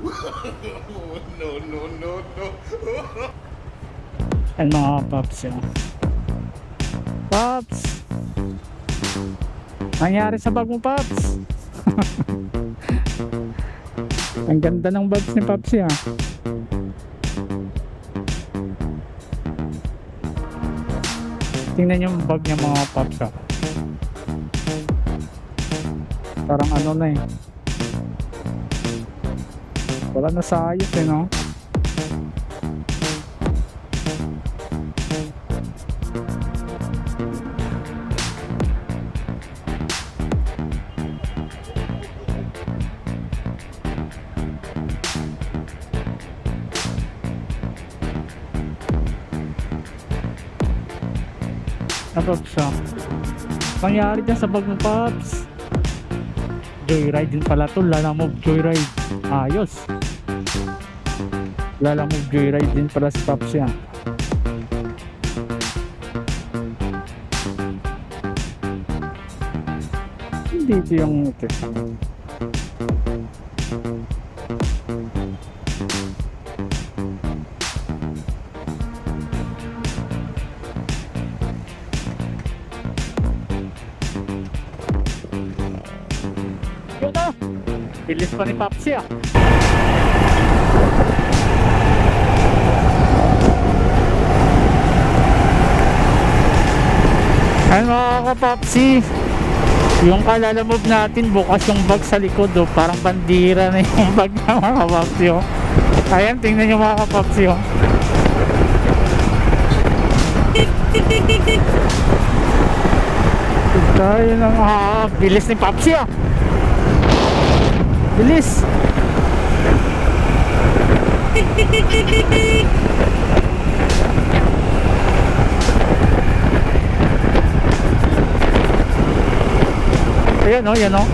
no, no, no, no. Yan mga paps yun. Paps! Nangyari sa bag mo, Paps? Ang ganda ng bags ni Paps ah. Tingnan yung bag niya mga Paps ah. Parang ano na eh. Wala na sa ayos eh no? Napap siya. Pangyari dyan sa bag mo, Paps. Joyride din pala to. Lala Move Joyride. Ayos. Lala Move Joyride din pala si Paps yan. Hindi ito yung ito. Yun na! Bilis pa ni Papsi ah. Ay mga kapapsi Yung kalalamove natin Bukas yung bag sa likod oh. Parang bandira na yung bag ng mga kapapsi oh. Ayan tingnan nyo mga kapapsi oh. Tayo ng ah, bilis ni Papsi ah. Bilis. Ayan o, yan o.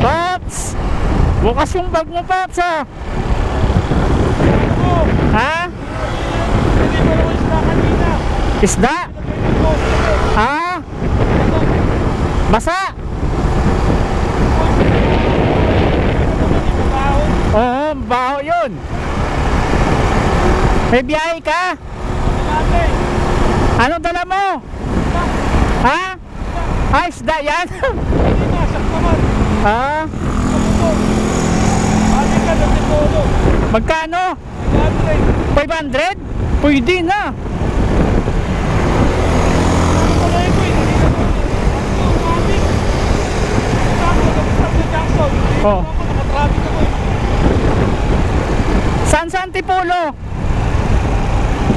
Paps! Bukas yung bag mo, Paps, ha? Ha? Mo naman isda? Ha? Basa? Oo, baho yun. May biyahe ka? Ano dala mo? Ha? Ah, isda yan? Ha? Magkano? Dati. 500? Pwede na. Oh. ako. Nakatraffic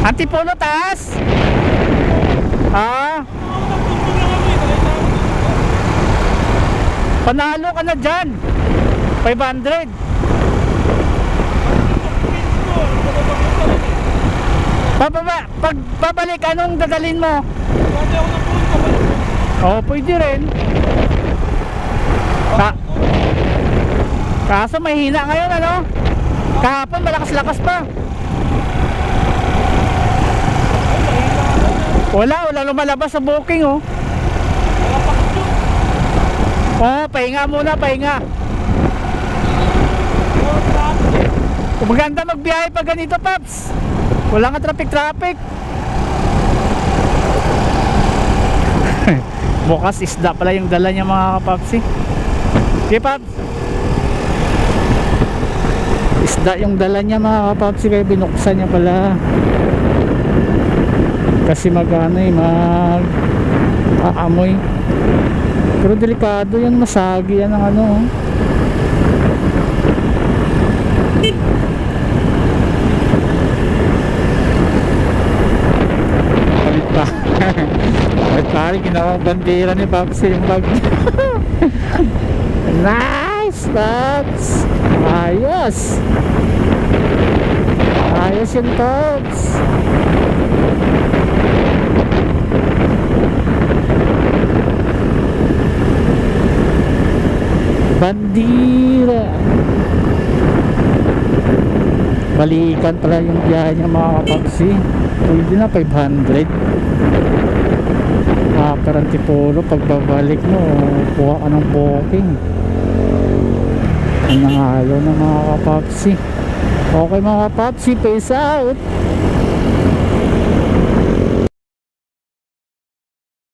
Antipolo taas? Ah. Nakita ko. panalo ka na dyan. 500. Pababa, pag pabalik, anong dadalin mo? Oo, oh, pwede rin. Ka Kaso mahina ngayon, ano? Kahapon, malakas-lakas pa. Wala, wala lumalabas sa booking, oh. Oh, pahinga muna, pahinga. Maganda magbiyahe pag ganito, Paps. Wala nga traffic-traffic. Bukas isda pala yung dala niya mga kapapsi. Okay, Paps. Isda yung dala niya mga kapapsi kaya binuksan niya pala. Kasi magano eh, mag aamoy. Pero delikado yan, masagi yan ng ano. oh. Palit pa. Palit pa rin, ginawa bandera ni Papsi yung bag. nice, Paps! Ayos! Ayos yun, Paps! Bandira! Balikan pala yung biyahe niya mga kapapsi. Pwede na 500. Hapon Super Antipolo, pagbabalik mo, kuha ka ng booking. Ang nangalo ng mga kapapsi. Okay mga kapapsi, peace out!